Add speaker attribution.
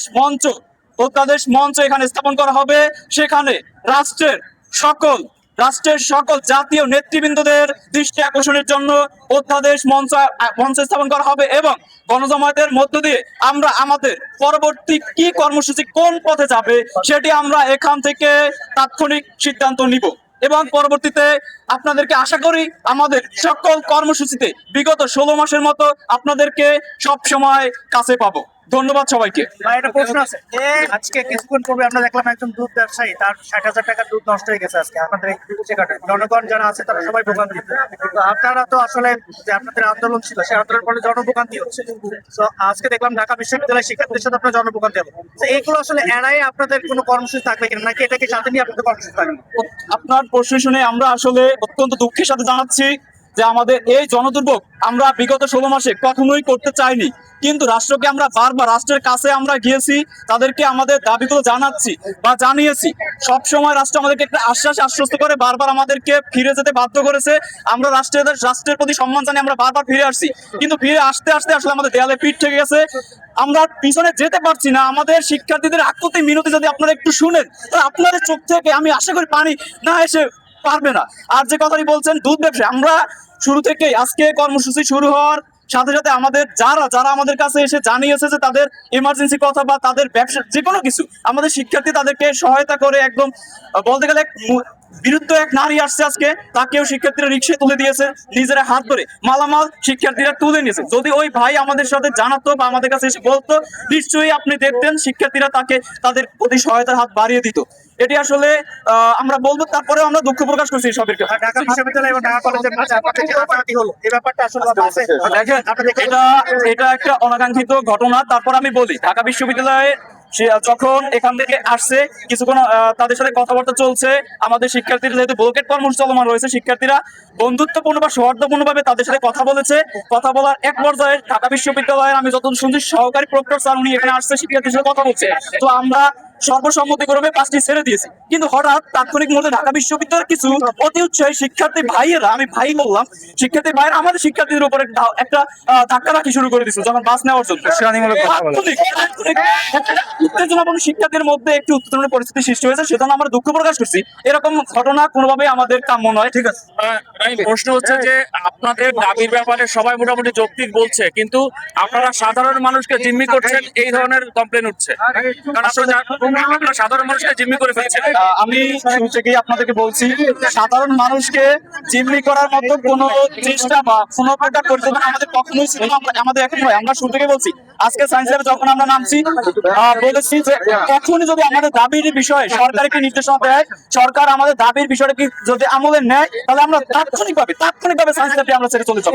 Speaker 1: অধ্যাদেশ মঞ্চ অধ্যাদেশ মঞ্চ এখানে স্থাপন করা হবে। সেখানে রাষ্ট্রের সকল রাষ্ট্রের সকল জাতীয় নেতৃবৃন্দদের দৃষ্টি আকর্ষণের জন্য অধ্যাদেশ মঞ্চ মঞ্চ স্থাপন করা হবে এবং গণজমায়েতের মধ্য দিয়ে আমরা আমাদের পরবর্তী কি কর্মসূচি কোন পথে যাবে সেটি আমরা এখান থেকে তাৎক্ষণিক সিদ্ধান্ত নিব। এবং পরবর্তীতে আপনাদেরকে আশা করি আমাদের সকল কর্মসূচিতে বিগত ষোলো মাসের মতো আপনাদেরকে সব সময় কাছে পাবো। ধন্যবাদ সবাইকে।
Speaker 2: একটা প্রশ্ন আছে। আজকে কিছুক্ষণ পূর্বে আমরা দেখলাম একজন দুধ ব্যবসায়ী তার ষাট হাজার টাকার দুধ নষ্ট হয়ে গেছে আজকে। আপনাদের জনগণ যারা আছে তারা সবাই ভোগান্তি। তো আপনারা তো আসলে যে আপনাদের আন্দোলন ছিল সেই আন্দোলনের ফলে জনভোগান্তি হচ্ছে। তো আজকে দেখলাম ঢাকা বিশ্ববিদ্যালয়ের শিক্ষার্থীদের সাথে আপনার জনভোগান্তি হবে তো এইগুলো আসলে এড়াই আপনাদের কোনো কর্মসূচি থাকবে কিনা নাকি এটাকে সাথে নিয়ে আপনাদের কর্মসূচি থাকবে?
Speaker 1: আপনার প্রশ্ন শুনে আমরা আসলে অত্যন্ত দুঃখের সাথে জানাচ্ছি। যে আমাদের এই জনদুর্ভোগ আমরা বিগত ষোলো মাসে কখনোই করতে চাইনি। কিন্তু রাষ্ট্রকে আমরা বারবার, রাষ্ট্রের কাছে আমরা গিয়েছি, তাদেরকে আমাদের দাবিগুলো জানাচ্ছি বা জানিয়েছি। সব সময় রাষ্ট্র আমাদেরকে একটা আশ্বাস আশ্বস্ত করে, বারবার আমাদেরকে ফিরে যেতে বাধ্য করেছে। আমরা রাষ্ট্রের রাষ্ট্রের প্রতি সম্মান জানিয়ে আমরা বারবার ফিরে আসছি। কিন্তু ফিরে আসতে আসতে আসলে আমাদের দেয়ালে পিঠ থেকে গেছে। আমরা পিছনে যেতে পারছি না। আমাদের শিক্ষার্থীদের আকুতি মিনতি যদি আপনারা একটু শুনেন, তাহলে আপনাদের চোখ থেকে আমি আশা করি পানি না এসে পারবে না। আর যে কথাটি বলছেন, দুধ ব্যবসা আমরা শুরু থেকেই আজকে কর্মসূচি শুরু হওয়ার সাথে সাথে আমাদের যারা যারা আমাদের কাছে এসে জানিয়েছে যে তাদের ইমার্জেন্সি কথা বা তাদের ব্যবসা, যে কোনো কিছু, আমাদের শিক্ষার্থী তাদেরকে সহায়তা করে একদম, বলতে গেলে বিরুদ্ধ এক নারী আসছে আজকে, তাকেও শিক্ষার্থীরা রিক্সায় তুলে দিয়েছে, নিজেরা হাত ধরে। মালামাল শিক্ষার্থীরা তুলে নিয়েছে। যদি ওই ভাই আমাদের সাথে জানাতো বা আমাদের কাছে এসে বলতো, নিশ্চয়ই আপনি দেখতেন শিক্ষার্থীরা তাকে, তাদের প্রতি সহায়তার হাত বাড়িয়ে দিত। এটি আসলে আমরা বলব তারপরেও আমরা দুঃখ প্রকাশ করছি সবেরকে
Speaker 2: আর ঢাকা বিশ্ববিদ্যালয় এবং ঢাকা কলেজের মাঝে আপনাদের যে হাতাহাতি হলো। এই ব্যাপারটা আসলে আছে।
Speaker 1: দেখেন
Speaker 2: আপনাদের
Speaker 1: এটা এটা একটা অনাকাঙ্ক্ষিত ঘটনা। তারপর আমি বলি ঢাকা বিশ্ববিদ্যালয়ে সে যখন এখান থেকে আসছে কিছুক্ষণ তাদের সাথে কথাবার্তা চলছে। আমাদের শিক্ষার্থীরা যেহেতু ব্লকেট কর্মসূচি চলমান রয়েছে শিক্ষার্থীরা বন্ধুত্বপূর্ণ বা সৌহার্দ্যপূর্ণ ভাবে তাদের সাথে কথা বলেছে। কথা বলার এক পর্যায়ে ঢাকা বিশ্ববিদ্যালয়ের আমি যত শুনছি সহকারী প্রক্টর স্যার উনি এখানে আসছে শিক্ষার্থীর সাথে কথা বলছে। তো আমরা সর্বসম্মতিক্রমে পাঁচটি ছেড়ে দিয়েছি। কিন্তু হঠাৎ তাৎক্ষণিক মুহূর্তে ঢাকা বিশ্ববিদ্যালয়ের কিছু অতি উৎসাহী শিক্ষার্থী ভাইয়েরা আমি ভাই বললাম শিক্ষার্থী ভাইয়েরা আমাদের শিক্ষার্থীদের উপরে একটা ধাক্কা রাখি শুরু করে দিচ্ছে যখন বাস নেওয়ার জন্য। উত্তেজনাপূর্ণ শিক্ষার্থীর মধ্যে একটি উত্তেজনার পরিস্থিতি সৃষ্টি হয়েছে সেজন্য আমরা দুঃখ প্রকাশ করছি। এরকম ঘটনা কোনোভাবেই আমাদের কাম্য নয় ঠিক আছে?
Speaker 3: প্রশ্ন হচ্ছে যে আপনাদের দাবির ব্যাপারে সবাই মোটামুটি যৌক্তিক বলছে কিন্তু আপনারা সাধারণ মানুষকে জিম্মি করছেন এই ধরনের কমপ্লেন উঠছে। কারণ আপনারা সাধারণ মানুষকে জিম্মি
Speaker 1: করার মতো চেষ্টা বা প্রকার আমাদের কখনোই ছিল আমাদের এখন আমরা শুরু থেকে বলছি, আজকে সায়েন্সের যখন আমরা নামছি বলেছি যে এখনই যদি আমাদের দাবির বিষয়ে সরকার একটি নির্দেশনা দেয়, সরকার আমাদের দাবির বিষয়টা কি যদি আমলে নেয়, তাহলে আমরা তাৎক্ষণিকভাবে তাৎক্ষণিকভাবে সায়েন্স ল্যাবটি আমরা ছেড়ে চলে যাব।